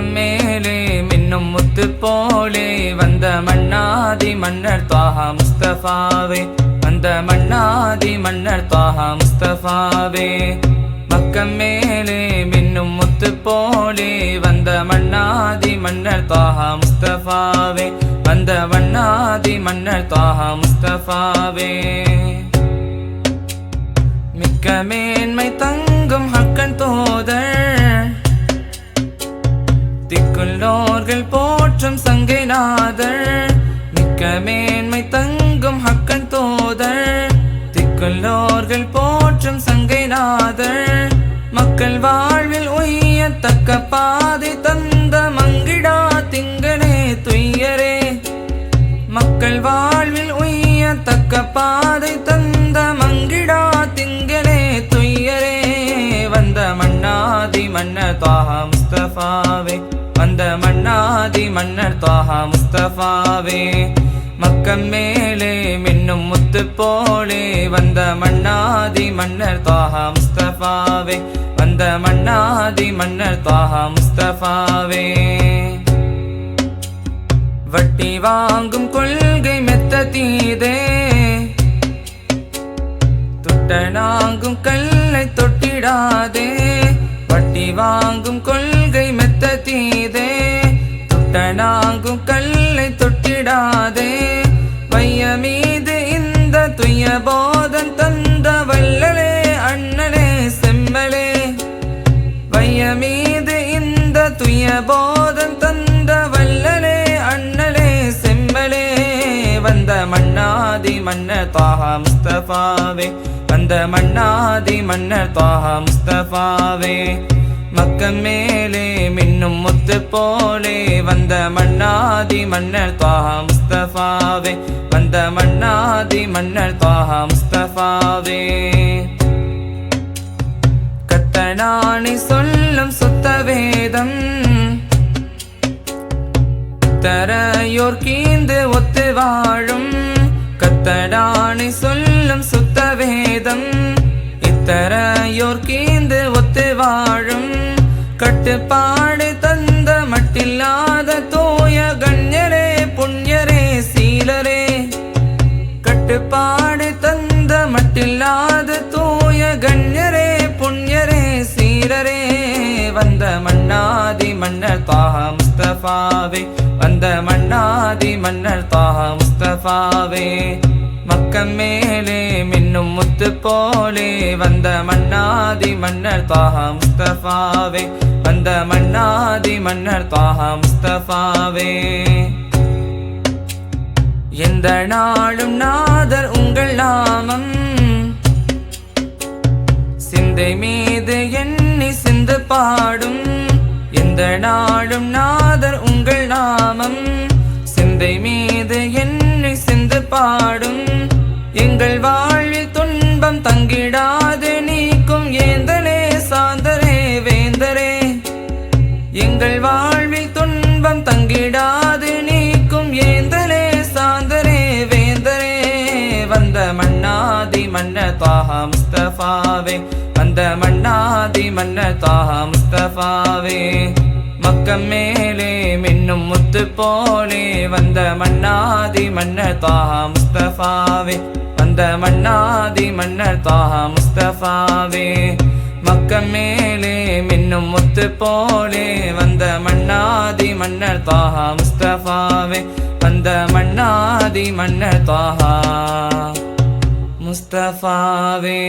மக்கம் மேலே மின்னும் முத்து போலே வந்த மன்னாதி மன்னர் தாஹா முஸ்தபாவே. வந்த மன்னாதி மன்னர் தாஹா முஸ்தபாவே. மக்கம் மேலே மின்னும் முத்து போலே வந்த மன்னாதி மன்னர் தாஹா முஸ்தபாவே. வந்த மன்னாதி மன்னர் தாஹா முஸ்தபாவே. மிக்க மேன்மை தங்கும் ஹக்கன் தோ புகழ் போற்றும் சங்கைநாதர் மிக்க மேன்மை தங்கும் ஹக்கன் தோதர். திக்குள்ளோர்கள் போற்றும் சங்கை நாதர் மக்கள் வாழ்வில் உய்யத்தக்க பாதை தந்த மங்கிடா திங்கனே துய்யரே. மக்கள் வாழ்வில் உய்யத்தக்க பாதை தந்த மங்கிடா திங்களே துய்யரே. வந்த மன்னாதி மன்னர் தாஹா முஸ்தபாவே மன்னர் தாஹா முஸ்தபாவே மக்கம் மேலே மின்னும் முத்து போலே வந்த மன்னாதி மன்னர் தாஹா முஸ்தபாவே வந்த மன்னாதி மன்னர் தாஹா முஸ்தபாவே. வட்டி வாங்கும் கொள்கை மெத்த தீதே துட்டனாங்கும் கல்லை தொட்டிடாதே வட்டி வாங்கும் கொள்கை மெத்த தீதே துட்டனாங்கும் கல்லை தொட்டிடாதே. மைய மீது இந்த துய போதன் தந்த வல்லலே அண்ணலே செம்மலே. மைய மீது இந்த துய போதன் தந்த வல்லலே அண்ணலே செம்மலே. வந்த மன்னாதி மன்னர் தாஹா முஸ்தபாவே வந்த மன்னாதி மன்னர் தாஹா முஸ்தபாவே மக்கம் மேலே மின்னும் முத்து போலே வந்த மன்னாதி மன்னர் தாஹா முஸ்தபாவே வந்த மன்னாதி மன்னர் தாஹா முஸ்தபாவே. கத்தனானி சொல்லும் சுத்த வேதம் தரையோர் கீந்து ஒத்து வாழும். கத்தடானை சொல்லும் சுத்த வேதம் இத்தர கட்டுப்பாடு தந்த மட்டில்லாத தோய கண்யரே புண்ணியரே சீலரே. கட்டுப்பாடு தந்த மட்டில்லாத தோய கண்யரே புண்ணியரே சீலரே. வந்த மன்னாதி மன்னர் தாஹா முஸ்தபாவே வந்த மன்னாதி மன்னர் தாஹா முஸ்தபாவே மக்கம் மேலே மின்னும் முத்து போலே. வந்த மன்னாதி மன்னர் தாஹா முஸ்தபாவே. வந்த மன்னாதி மன்னர் தாஹா முஸ்தபாவே. எந்த நாளும் நாதர் உங்கள் நாமம். சிந்தை மீது எண்ணி சிந்து பாடும். எந்த நாளும் நாதர் உங்கள் நாமம். சிந்தை மீது எண்ணி சிந்து பாடும். தங்கிடாது நீக்கும் ஏந்தலே சாந்தரே வேந்தரே. எங்கள் வாழ்வில் துன்பம் தங்கிடாது நீக்கும் ஏந்தலே சாந்தரே வேந்தரே. வந்த மன்னாதி மன்னர் தாஹா முஸ்தபாவே வந்த மன்னாதி மன்னர் தாஹா முஸ்தபாவே மக்கம் மேலே மின்னும் முத்து போலே வந்த மன்னாதி மன்னர் தாஹா முஸ்தபாவே வந்த மன்னாதி மன்னர் தாஹா முஸ்தபாவே மக்கம் மேலே மின்னும் முத்து போலே. வந்த மன்னாதி மன்னர் தாஹா முஸ்தபாவே வந்த மன்னாதி மன்னர் தாஹா முஸ்தபாவே